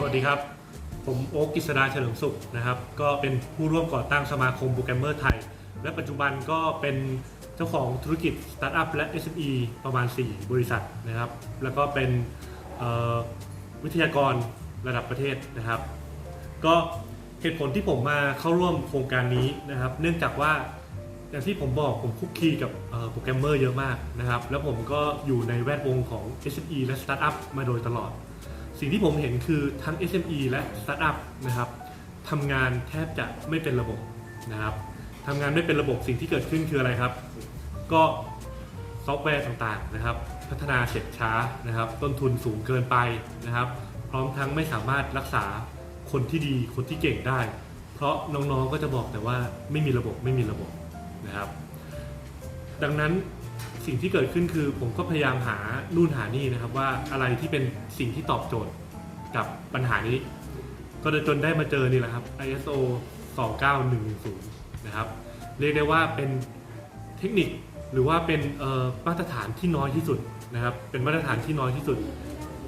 สวัสดีครับ ผมโอ๊กกิษดาเฉลิมสุขนะครับ ก็เป็นผู้ร่วมก่อตั้งสมาคมโปรแกรมเมอร์ไทย และปัจจุบันก็เป็นเจ้าของธุรกิจสตาร์ทอัพและ SME ประมาณ 4 บริษัทนะครับ แล้วก็เป็นวิทยากรระดับประเทศนะครับ ก็เหตุผลที่ผมมาเข้าร่วมโครงการนี้นะครับ เนื่องจากว่าอย่างที่ผมบอกผมคุกคีกับโปรแกรมเมอร์เยอะมากนะครับ แล้วผมก็อยู่ในแวดวงของ SME และ Startup มาโดยตลอด สิ่งที่ผมเห็นคือทั้ง SME และ Startup นะครับทำงานแทบจะไม่เป็นระบบนะครับทำงานไม่เป็นระบบสิ่งที่เกิดขึ้นคืออะไรครับ ก็ซอฟต์แวร์ต่างๆนะครับ พัฒนาเสร็จช้านะครับ ต้นทุนสูงเกินไปนะครับ พร้อมทั้งไม่สามารถรักษาคนที่ดีคนที่เก่งได้ เพราะน้องๆก็จะบอกแต่ว่าไม่มีระบบไม่มีระบบนะครับ ดังนั้น สิ่งที่เกิดขึ้นคือผมก็พยายามหานู่นหานี่นะครับ ว่าอะไรที่เป็นสิ่งที่ตอบโจทย์กับปัญหานี้ ก็จนได้มาเจอนี่แหละครับ ISO 29110 นะครับ เรียกได้ว่าเป็นเทคนิคหรือว่าเป็นมาตรฐานที่น้อยที่สุดนะครับ เป็นมาตรฐานที่น้อยที่สุด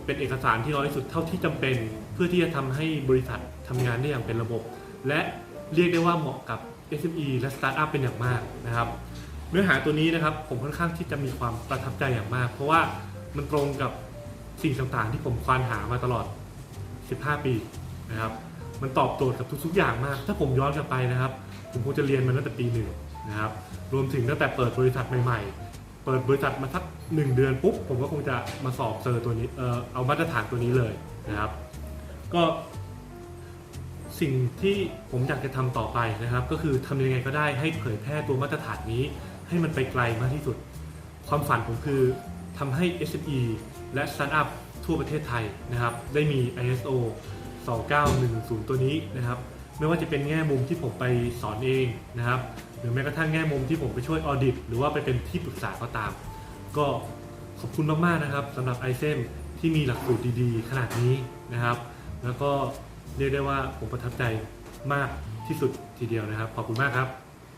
เป็นเอกสารที่น้อยที่สุดเท่าที่จำเป็น เพื่อที่จะทำให้บริษัททำงานได้อย่างเป็นระบบ และเรียกได้ว่าเหมาะกับ SME และสตาร์ทอัพเป็นอย่างมากนะครับ เนื้อหาตัวนี้นะครับผมค่อนข้างที่จะมีความประทับใจอย่างมาก เพราะว่ามันตรงกับสิ่งต่างๆ ที่ผมควานหามาตลอด 15 ปีนะครับมันตอบโจทย์กับทุกๆ อย่างมาก ถ้าผมย้อนกลับไปนะครับ ผมคงจะเรียนมันตั้งแต่ปีหนึ่งนะครับรวมถึงตั้งแต่เปิดบริษัทใหม่ๆ เปิดบริษัทมาสักหนึ่งเดือนปุ๊บผมก็คงจะมาสอบเซอร์ตัวนี้เออเอามาตรฐานตัวนี้เลยนะครับ ก็สิ่งที่ผมอยากจะทำต่อไปนะครับ ก็คือทำยังไงก็ได้ให้เผยแพร่ตัวมาตรฐานนี้ ให้มันไปไกลมากที่สุด ความฝันผมคือทำให้ SME และ Startup ทั่วประเทศไทยนะครับ ได้มี ISO 2910 ตัวนี้นะครับ ไม่ว่าจะเป็นแง่มุมที่ผมไปสอนเองนะครับ หรือแม้กระทั่งแง่มุมที่ผมไปช่วยออดิต หรือว่าไปเป็นที่ปรึกษาก็ตาม ก็ขอบคุณมาก ๆ นะครับสำหรับ i s e m ที่มีหลักสูตรดีๆ ขนาดนี้นะครับ แล้วก็เรียกได้ว่าผมประทับใจมากที่สุดทีเดียวนะครับ ขอบคุณมากครับ